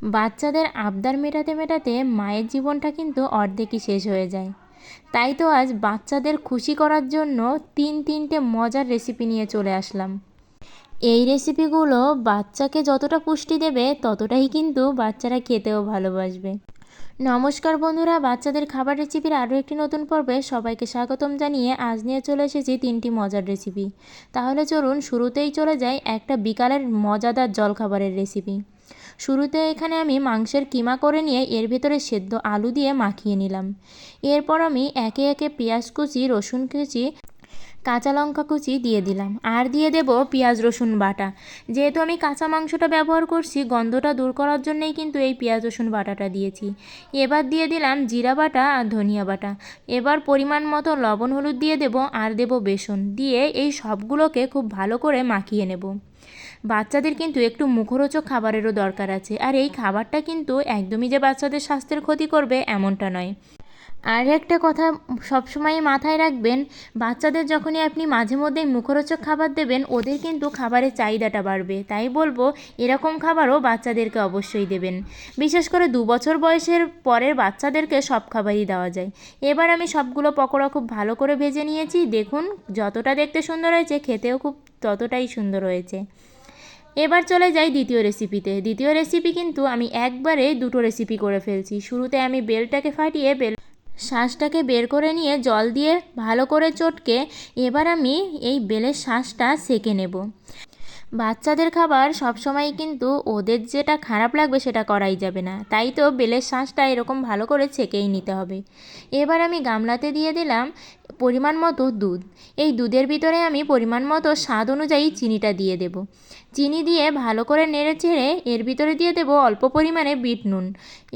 বাচ্চাদের আবদার মেটাতে মেটাতে মায়ের জীবনটা কিন্তু অর্ধেকই শেষ হয়ে যায়। তাই তো আজ বাচ্চাদের খুশি করার জন্য তিন তিনটে মজার রেসিপি নিয়ে চলে আসলাম। এই রেসিপিগুলো বাচ্চাকে যতটা পুষ্টি দেবে, ততটাই কিন্তু বাচ্চারা খেতেও ভালোবাসবে। নমস্কার বন্ধুরা, বাচ্চাদের খাবার রেসিপির আরও একটি নতুন পর্বে সবাইকে স্বাগতম জানিয়ে আজ নিয়ে চলে এসেছি তিনটি মজার রেসিপি তাহলে চলুন শুরুতেই চলে যাই একটা বিকালের মজাদার জলখাবারের রেসিপি শুরুতে এখানে আমি মাংসের কিমা করে নিয়ে এর ভেতরে সেদ্ধ আলু দিয়ে মাখিয়ে নিলাম। এরপর আমি একে একে পেঁয়াজ কুচি, রসুন কুচি, কাঁচা লঙ্কা কুচি দিয়ে দিলাম। আর দিয়ে দেব পেঁয়াজ, রসুন বাটা। যেহেতু আমি কাঁচা মাংসটা ব্যবহার করছি, গন্ধটা দূর করার জন্যই কিন্তু এই পেঁয়াজ, রসুন বাটাটা দিয়েছি। এবার দিয়ে দিলাম জিরা বাটা আর ধনিয়া বাটা। এবার পরিমাণ মতো লবণ, হলুদ দিয়ে দেব আর দেব বেসন। দিয়ে এই সবগুলোকে খুব ভালো করে মাখিয়ে নেব। বাচ্চাদের কিন্তু একটু মুখরোচক খাবারেরও দরকার আছে। আর এই খাবারটা কিন্তু একদমই যে বাচ্চাদের স্বাস্থ্যের ক্ষতি করবে এমনটা নয়। আর একটা কথা সবসময় মাথায় রাখবেন, বাচ্চাদের যখনই আপনি মাঝে মধ্যেই মুখরোচক খাবার দেবেন, ওদের কিন্তু খাবারের চাহিদাটা বাড়বে। তাই বলব, এরকম খাবারও বাচ্চাদেরকে অবশ্যই দেবেন। বিশেষ করে দু বছর বয়সের পরের বাচ্চাদেরকে সব খাবারই দেওয়া যায়। এবার আমি সবগুলো পকোড়া খুব ভালো করে ভেজে নিয়েছি। দেখুন, যতটা দেখতে সুন্দর হয়েছে, খেতেও খুব ততটাই সুন্দর হয়েছে। এবার চলে যাই দ্বিতীয় রেসিপিতে দ্বিতীয় রেসিপি কিন্তু আমি একবারে দুটো রেসিপি করে ফেলছি। শুরুতে আমি বেলটাকে ফাটিয়ে বেল শ্বাসটাকে বের করে নিয়ে জল দিয়ে ভালো করে চটকে এবার আমি এই বেলের শ্বাসটা সেকে নেব। বাচ্চাদের খাবার সবসময় কিন্তু ওদের যেটা খারাপ লাগবে সেটা করাই যাবে না। তাই তো বেলের শাঁসটা এরকম ভালো করে ছেঁকেই নিতে হবে। এবার আমি গামলাতে দিয়ে দিলাম পরিমাণ মতো দুধ। এই দুধের ভিতরে আমি পরিমাণ মতো স্বাদ অনুযায়ী চিনিটা দিয়ে দেব। চিনি দিয়ে ভালো করে নেড়ে চেড়ে এর ভিতরে দিয়ে দেব অল্প পরিমাণে বিট নুন।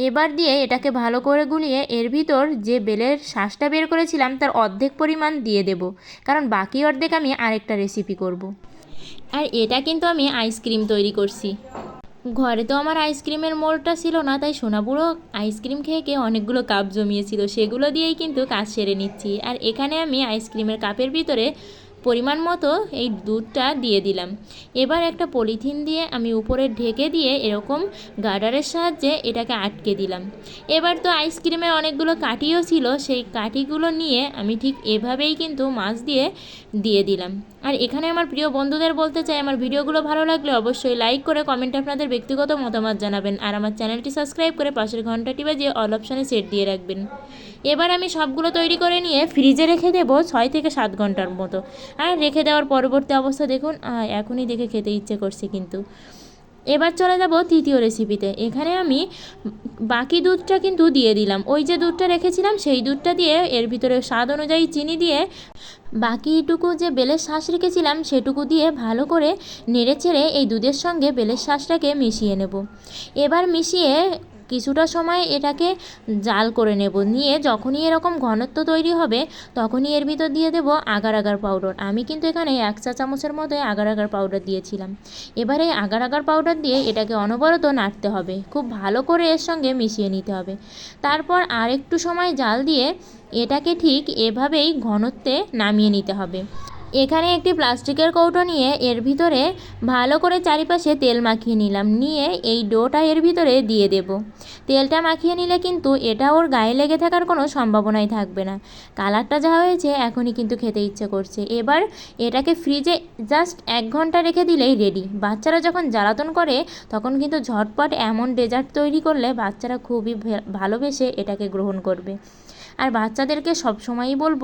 এবার দিয়ে এটাকে ভালো করে গুলিয়ে এর ভিতর যে বেলের শ্বাসটা বের করেছিলাম তার অর্ধেক পরিমাণ দিয়ে দেব। কারণ বাকি অর্ধেক আমি আরেকটা রেসিপি করব। আর এটা কিন্তু আমি আইসক্রিম তৈরি করছি। ঘরে তো আমার আইসক্রিমের মোলটা ছিল না, তাই সোনাবুড়ো আইসক্রিম খেয়ে খেয়ে অনেকগুলো কাপ জমিয়েছিল। সেগুলো দিয়েই কিন্তু কাজ সেরে নিচ্ছি। আর এখানে আমি আইসক্রিমের কাপের ভিতরে পরিমাণ মতো এই দুধটা দিয়ে দিলাম। এবার একটা পলিথিন দিয়ে আমি উপরে ঢেকে দিয়ে এরকম গার্ডারের সাহায্যে এটাকে আটকে দিলাম। এবার তো আইসক্রিমের অনেকগুলো কাঠিও ছিল, সেই কাঠিগুলো নিয়ে আমি ঠিক এভাবেই কিন্তু মাছ দিয়ে দিয়ে দিলাম। আর এখানে আমার প্রিয় বন্ধুদের বলতে চাই, আমার ভিডিওগুলো ভালো লাগলে অবশ্যই লাইক করে কমেন্টে আপনাদের ব্যক্তিগত মতামত জানাবেন। আর আমার চ্যানেলটি সাবস্ক্রাইব করে পাশের ঘন্টাটি বাজিয়ে অল অপশানে সেট দিয়ে রাখবেন। এবার আমি সবগুলো তৈরি করে নিয়ে ফ্রিজে রেখে দেবো ছয় থেকে সাত ঘণ্টার মতো। আর রেখে দেওয়ার পরবর্তী অবস্থা দেখুন এখনই দেখে খেতে ইচ্ছে করছে কিন্তু। এবার চলে যাব তৃতীয় রেসিপিতে এখানে আমি বাকি দুধটা কিন্তু দিয়ে দিলাম। ওই যে দুধটা রেখেছিলাম, সেই দুধটা দিয়ে এর ভিতরে স্বাদ অনুযায়ী চিনি দিয়ে বাকিটুকু যে বেলের শ্বাস রেখেছিলাম, সেটুকু দিয়ে ভালো করে নেড়ে চেড়ে এই দুধের সঙ্গে বেলের শ্বাসটাকে মিশিয়ে নেব। এবার মিশিয়ে কিছুটা সময় এটাকে জাল করে নেব। নিয়ে যখনই এরকম ঘনত্ব তৈরি হবে, তখনই এর ভিতর দিয়ে দেবো আগার আগার পাউডার আমি কিন্তু এখানে এক চা চামচের মতো আগার আগার পাউডার দিয়েছিলাম। এবার আগার আগার পাউডার দিয়ে এটাকে অনবরত নাড়তে হবে। খুব ভালো করে এর সঙ্গে মিশিয়ে নিতে হবে। তারপর আর একটু সময় জাল দিয়ে এটাকে ঠিক এভাবেই ঘনত্বে নামিয়ে নিতে হবে। এখানে একটি প্লাস্টিকের কৌটো নিয়ে এর ভিতরে ভালো করে চারিপাশে তেল মাখিয়ে নিলাম। নিয়ে এই ডোটা এর ভিতরে দিয়ে দেব। তেলটা মাখিয়ে নিলে কিন্তু এটা ওর গায়ে লেগে থাকার কোনো সম্ভাবনাই থাকবে না। কালারটা যা হয়েছে এখনই কিন্তু খেতে ইচ্ছে করছে। এবার এটাকে ফ্রিজে জাস্ট এক ঘণ্টা রেখে দিলেই রেডি। বাচ্চারা যখন জ্বালাতন করে, তখন কিন্তু ঝটপট এমন ডেজার্ট তৈরি করলে বাচ্চারা খুবই ভালোবেসে এটাকে গ্রহণ করবে। আর বাচ্চাদেরকে সবসময়ই বলব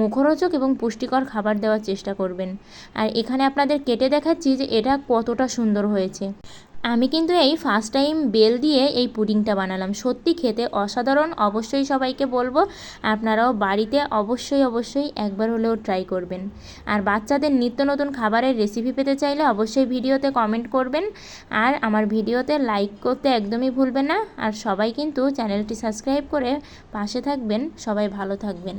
মুখরোচক এবং পুষ্টিকর খাবার দেওয়ার চেষ্টা করবেন। আর এখানে আপনাদের কেটে দেখাচ্ছি যে এটা কতটা সুন্দর হয়েছে। আমি কিন্তু এই ফার্স্ট টাইম বেল দিয়ে এই পুডিংটা বানালাম। সত্যি খেতে অসাধারণ, অবশ্যই সবাইকে বলব। আপনারাও বাড়িতে অবশ্যই অবশ্যই একবার হলেও ট্রাই করবেন। আর বাচ্চাদের নিত্য নতুন খাবারের রেসিপি পেতে চাইলে অবশ্যই ভিডিওতে কমেন্ট করবেন। আর আমার ভিডিওতে লাইক করতে একদমই ভুলবেন না। আর সবাই কিন্তু চ্যানেলটি সাবস্ক্রাইব করে পাশে থাকবেন। সবাই ভালো থাকবেন।